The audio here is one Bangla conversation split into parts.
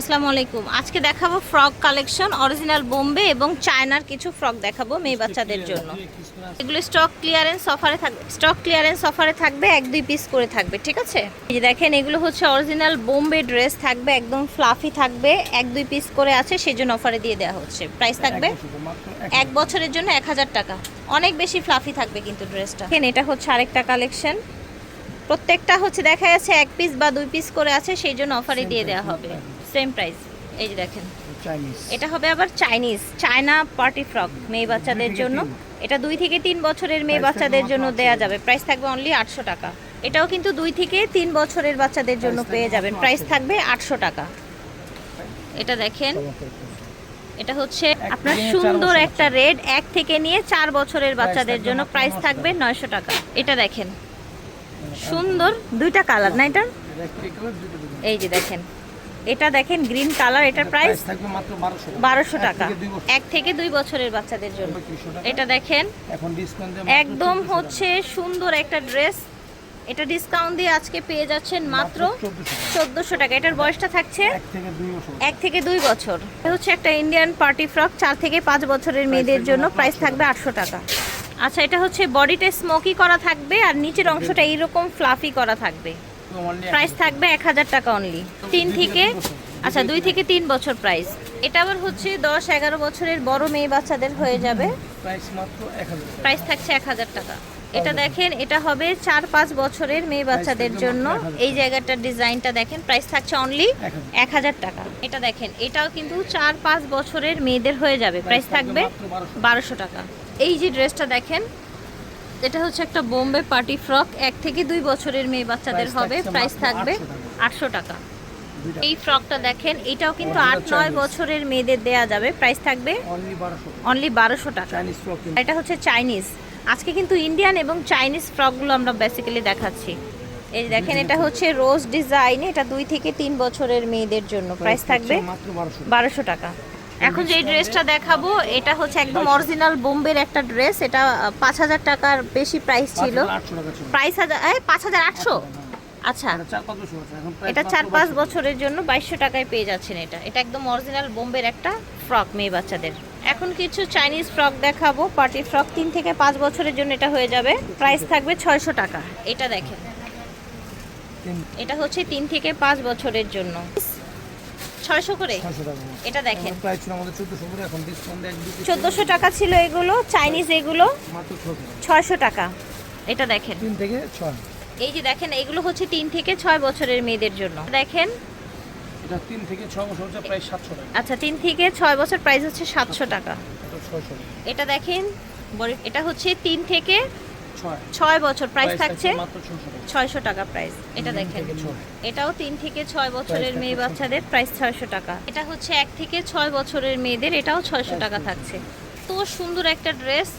আসসালামু আলাইকুম। আজকে দেখাবো ফ্রক কালেকশন অরিজিনাল বোম্বে এবং চায়নার কিছু ফ্রক দেখাবো মেয়ে বাচ্চাদের জন্য। এগুলো স্টক ক্লিয়ারেন্স অফারে থাকবে স্টক ক্লিয়ারেন্স অফারে থাকবে এক দুই পিস করে থাকবে ঠিক আছে? দেখেন এগুলো হচ্ছে অরিজিনাল বোম্বে ড্রেস থাকবে একদম ফ্লাফি থাকবে এক দুই পিস করে আছে সেই জন্য অফারে দিয়ে দেওয়া হচ্ছে। প্রাইস থাকবে এক বছরের জন্য এক হাজার টাকা। অনেক বেশি ফ্লাফি থাকবে কিন্তু ড্রেসটা। দেখেন এটা হচ্ছে আরেকটা কালেকশন। প্রত্যেকটা হচ্ছে দেখা যাচ্ছে এক পিস বা দুই পিস করে আছে সেই জন্য অফারে দিয়ে দেওয়া হবে। Same price. এই যে দেখেন। এটা হবে আবার চাইনিজ চায়না পার্টি ফ্রক মেয়ে বাচ্চাদের জন্য। এটা দুই থেকে তিন বছরের মেয়ে বাচ্চাদের জন্য 800 দেয়া যাবে। প্রাইস থাকবে অনলি আটশো টাকা। এটাও কিন্তু দুই থেকে তিন বছরের বাচ্চাদের জন্য পেয়ে যাবেন। প্রাইস থাকবে আটশো টাকা। এটা দেখেন। এটা হচ্ছে আপনার সুন্দর একটা রেড এক থেকে নিয়ে চার বছরের বাচ্চাদের জন্য প্রাইস থাকবে নয়শো টাকা। এটা দেখেন। সুন্দর দুইটা কালার না এটা এই যে দেখেন। এটা দেখেন গ্রিন কালার এটার প্রাইস থাকবে মাত্র 1200 বারোশো টাকা। এক থেকে দুই বছরের বাচ্চাদের জন্য। এটা দেখেন এখন ডিসকাউন্ট একদম হচ্ছে সুন্দর একটা ড্রেস এটা ডিসকাউন্ট দিয়ে আজকে পেয়ে যাচ্ছেন মাত্র চোদ্দোশো টাকা। এটার বয়সটা থাকছে এক থেকে দুই বছর। হচ্ছে একটা ইন্ডিয়ান পার্টি ফ্রক চার থেকে পাঁচ বছরের মেয়েদের জন্য প্রাইস থাকবে আটশো টাকা। আচ্ছা এটা হচ্ছে বডিটা স্মোকি করা থাকবে আর নিচের অংশটা এইরকম ফ্লাফি করা থাকবে। প্রাইস থাকবে এক হাজার টাকা অনলি তিন থেকে আচ্ছা দুই থেকে তিন বছর প্রাইস। এটা আবার হচ্ছে দশ এগারো বছরের বড় মেয়ে বাচ্চাদের হয়ে যাবে। প্রাইস মাত্র 1000 প্রাইস থাকছে এক হাজার টাকা। এটা দেখেন এটা হবে চার পাঁচ বছরের মেয়ে বাচ্চাদের জন্য। এই জায়গাটার ডিজাইনটা দেখেন প্রাইস থাকছে অনলি এক হাজার টাকা। এটা দেখেন এটাও কিন্তু চার পাঁচ বছরের মেয়েদের হয়ে যাবে। প্রাইস থাকবে বারোশো টাকা। এই যে ড্রেসটা দেখেন এটা হচ্ছে একটা বোম্বে পার্টি ফ্রক। এক থেকে দুই বছরের মেয়ে বাচ্চাদের হবে। প্রাইস থাকবে আটশো টাকা। এই ফ্রকটা দেখেন এটাও কিন্তু আট নয় বছরের মেয়েদের দেয়া যাবে। প্রাইস থাকবে অনলি বারোশো টাকা। এটা হচ্ছে চাইনিজ আজকে কিন্তু ইন্ডিয়ান এবং চাইনিজ ফ্রকগুলো আমরা বেসিক্যালি দেখাচ্ছি। এই দেখেন এটা হচ্ছে রোজ ডিজাইন এটা দুই থেকে তিন বছরের মেয়েদের জন্য। প্রাইস থাকবে বারোশো টাকা। এখন যে ড্রেসটা দেখাবো এটা হচ্ছে একদম অরিজিনাল বোম্বের একটা ড্রেস এটা পাঁচ হাজার টাকার বেশি প্রাইস ছিল। 800 টাকা ছিল প্রাইস হাজার পাঁচ হাজার আটশো। আচ্ছা। এটা চার পাঁচ বছরের জন্য বাইশশো টাকায় পেয়ে যাচ্ছেন এটা। এটা একদম অরিজিনাল বোম্বের একটা ফ্রক মেয়ে বাচ্চাদের। এখন কিছু চাইনিজ ফ্রক দেখাবো পার্টি ফ্রক তিন থেকে পাঁচ বছরের জন্য এটা হয়ে যাবে। প্রাইস থাকবে ছয়শো টাকা। এটা দেখেন। এটা হচ্ছে তিন থেকে পাঁচ বছরের জন্য। ছয়শো করে? এটা দেখেন। প্রাইস ছিল আমাদের 1400 করে এখন ডিসকাউন্ট এক দুই চোদ্দোশো টাকা ছিল এগুলো চাইনিজ এগুলো মাত্র 600 ছয়শো টাকা। এটা দেখেন। তিন থেকে 6 এই যে দেখেন এগুলো হচ্ছে তিন থেকে ছয় বছরের মেয়েদের জন্য। দেখেন। এটা তিন থেকে 6 বছর হচ্ছে প্রায় 700 টাকা। আচ্ছা তিন থেকে ছয় বছর প্রাইস হচ্ছে সাতশো টাকা। এটা 600 টাকা। এটা দেখেন এটা হচ্ছে তিন থেকে 6 ছয়। বছর প্রাইস থাকছে মাত্র 600 টাকা। ছয়শো টাকা প্রাইস এটা দেখেন। এটাও তিন থেকে ছয় বছরের মেয়ে বাচ্চাদের প্রাইস ছয়শো টাকা। এটা হচ্ছে এক থেকে ছয় বছরের মেয়েদের এটাও ছয়শো টাকা থাকছে। তো সুন্দর একটা ড্রেস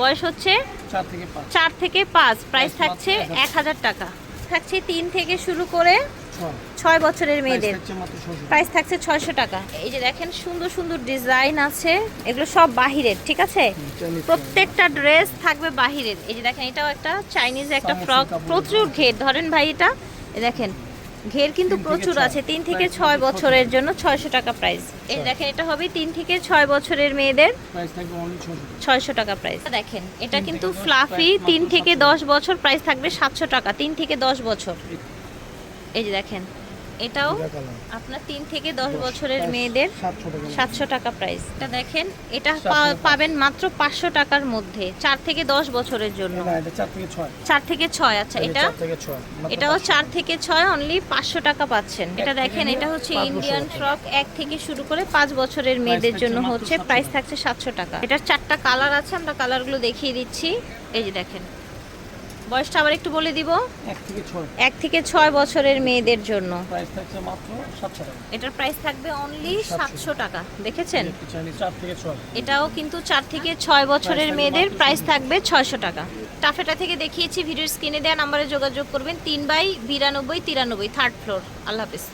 বয়স হচ্ছে 4 থেকে 5 চার থেকে পাঁচ। প্রাইস থাকছে এক হাজার। টাকা। থাকছে তিন থেকে শুরু করে 6 ছয়। বছরের মেয়েদের। থাকছে মাত্র 600 প্রাইস থাকছে ছয়শো টাকা। এই যে দেখেন সুন্দর সুন্দর ডিজাইন আছে। এগুলো সব বাহিরের ঠিক আছে? প্রত্যেকটা ড্রেস থাকবে বাহিরের। এই যে দেখেন এটাও একটা চাইনিজ একটা ফ্রক প্রচুর ঘের। ধরেন ভাই এটা দেখেন ঘের কিন্তু প্রচুর আছে। তিন থেকে ছয় বছরের জন্য ছয়শো টাকা প্রাইস এই দেখেন এটা হবে তিন থেকে ছয় বছরের মেয়েদের। প্রাইস থাকবে অনলি 600 ছয়শো টাকা প্রাইস দেখেন এটা কিন্তু ফ্লাফি তিন থেকে দশ বছর প্রাইস থাকবে সাতশো টাকা। তিন থেকে দশ বছর। এই যে দেখেন এটাও আপনার তিন থেকে দশ বছরের মেয়েদের সাতশো টাকা প্রাইস এটা দেখেন এটা পাবেন মাত্র পাঁচশো টাকার মধ্যে চার থেকে দশ বছরের জন্য। না এটা 4 থেকে 6 চার থেকে ছয় আচ্ছা এটা 4 থেকে 6 মাত্র এটাও চার থেকে ছয় অনলি পাঁচশো টাকা পাচ্ছেন। এটা দেখেন এটা হচ্ছে ইন্ডিয়ান। ফ্রক এক থেকে শুরু করে পাঁচ বছরের মেয়েদের জন্য হচ্ছে প্রাইস থাকছে সাতশো টাকা। এটার চারটা কালার আছে আমরা কালারগুলো দেখিয়ে দিচ্ছি। এই যে দেখেন বয়সটা আবার একটু বলে দিব? 1 থেকে 6 এক থেকে ছয় বছরের মেয়েদের জন্য। প্রাইস থাকছে মাত্র 700 টাকা। এটার প্রাইস থাকবে অনলি সাতশো। টাকা দেখেছেন? চাইনিজ 4 থেকে 6 এটাও কিন্তু চার থেকে ছয় বছরের মেয়েদের প্রাইস থাকবে ছয়শো টাকা। টাফেটা থেকে দেখিয়েছি ভিডিওর স্ক্রিনে দেওয়া নাম্বারে যোগাযোগ করবেন তিন বাই বিরানব্বই তিরানব্বই থার্ড ফ্লোর আল্লাহ হাফিজ।